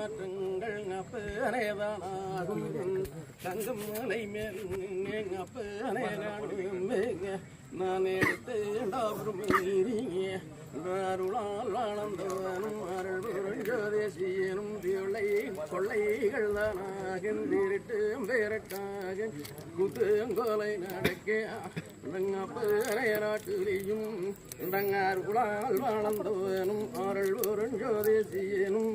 மாற்றங்கள் அப்பனேதானாகும் தங்கம் மலை மேல் அப்பனே நான் எடுத்து அருளால் ஆனந்தவனும் அருள் ஜோதேசியனும் பிள்ளை கொள்ளைகள் தானாக தானாகின்றிருட்டு பேரட்டாக குத்துங்கோலை நடக்க நாட்டிலையும் அருளால் வாழ்ந்தவனும் அருள் ஒரு ஜோதேசியனும்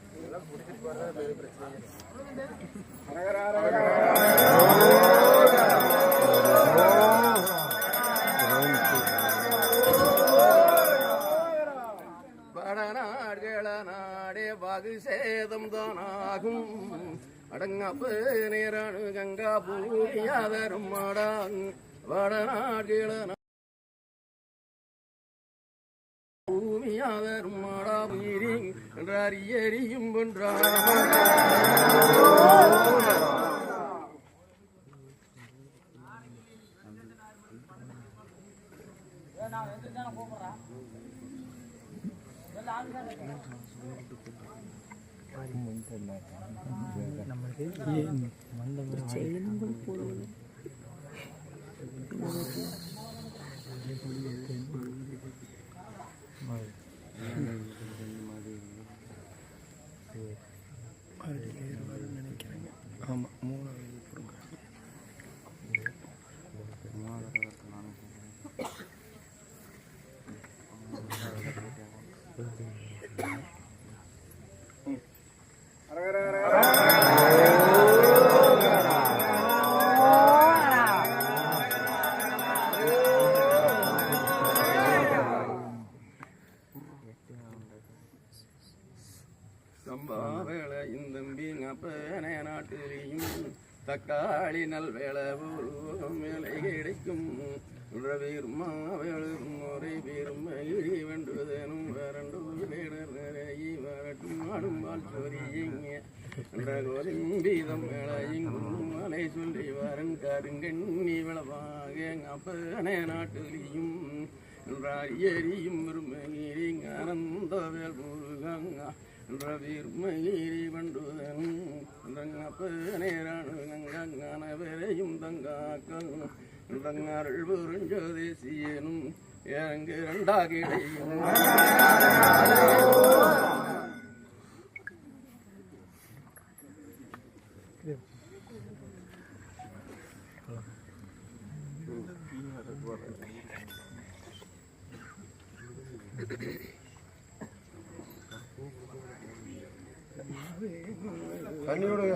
அவ்வளோ சொல்லியாச்சு வடநாடுகள நாடே வாகு சேதம் தானாகும். அடங்கப்பு நேரணு கங்கா பூரியாதரும் மாடான் வடநாடுகள பூமியாதரும் மாடா மீறி என்றார் எரியும் நினைக்கிறேங்க தக்காளி நல்வேள மேலை கிடைக்கும். வீர்மா வேளும் முறை வீரும் மகிழி வென்றுதனும் வரண்டு வரட்டும் ஆடும் வாழ் சொரியிங்க வீதம் மலை சொல்லி வரன் கருங்கண்ணி விளவாக அப்பனே என்றார் எரியும் ஆனந்த வேல் முருகங்க என்றீர்மயிரி வண்டுதன் தங்கப்ப நேரான வரையும் தங்காக்கள் தங்கார்கள் இறங்கு இரண்டாக Thank you. ഞാൻ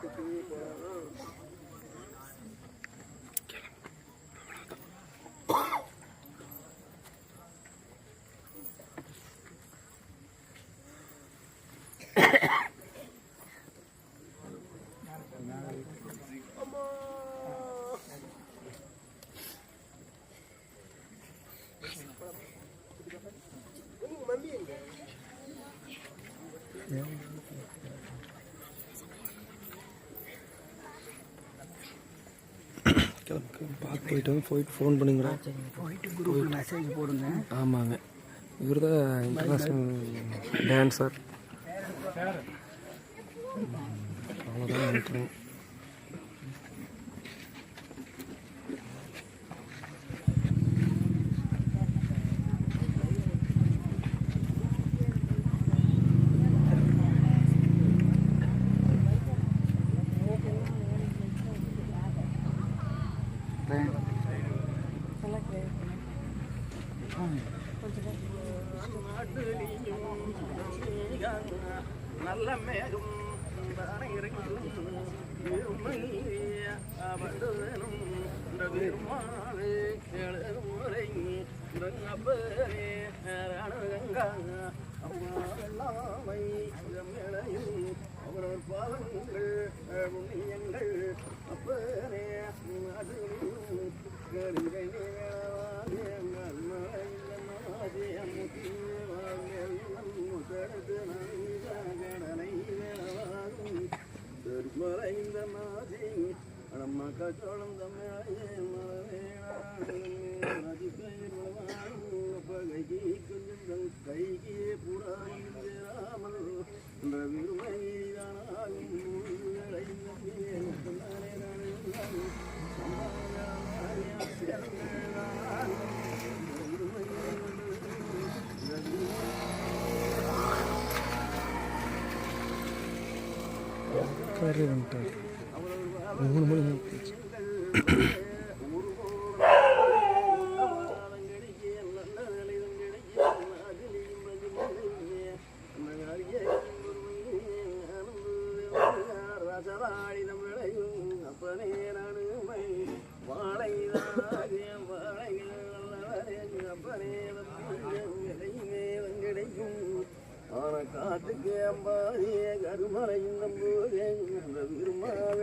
これ。கிளம்புக்கு பார்த்து போயிட்டு வந்து போயிட்டு ஃபோன் பண்ணுங்கடா போயிட்டு குரூப்பில் மெசேஜ் போடுங்க. ஆமாங்க. இவர் தான் இன்டர்நேஷ்னல் டான்ஸர் அவ்வளோதான் நினைக்கிறேன் நல்ல மேகம் அவடுதனும் இந்த பெருமாளே எழுதும் அப்பரே ரணகங்கா அம்மா அவரவர் பாதங்கள் புண்ணியங்கள் அம்மா தமிழே பகைக்கு கொஞ்சம் கைக்கு புறாமல் என்ற கரு மூணு மணி நேரம் போச்சு காத்துக்கு அம்பாதிய கருமலையும் நம்போதே அந்த விரும்பகிரி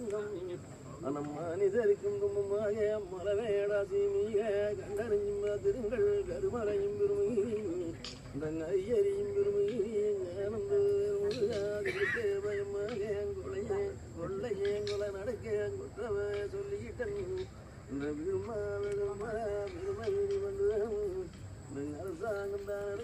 தங்கம் மனம் மனிதருக்கும் தும்பமாக மலவேடா சீமிக கண்டறிஞ்சும் திருங்கள் கருமறையும் பெருமையின் தன் ஐயறியும் பெருமையின் ஞானம் பயமாக கொலையே கொள்ளையே கொலை நடக்க குற்றவ சொல்லிக்கிட்டன். அரசாங்கம் தான்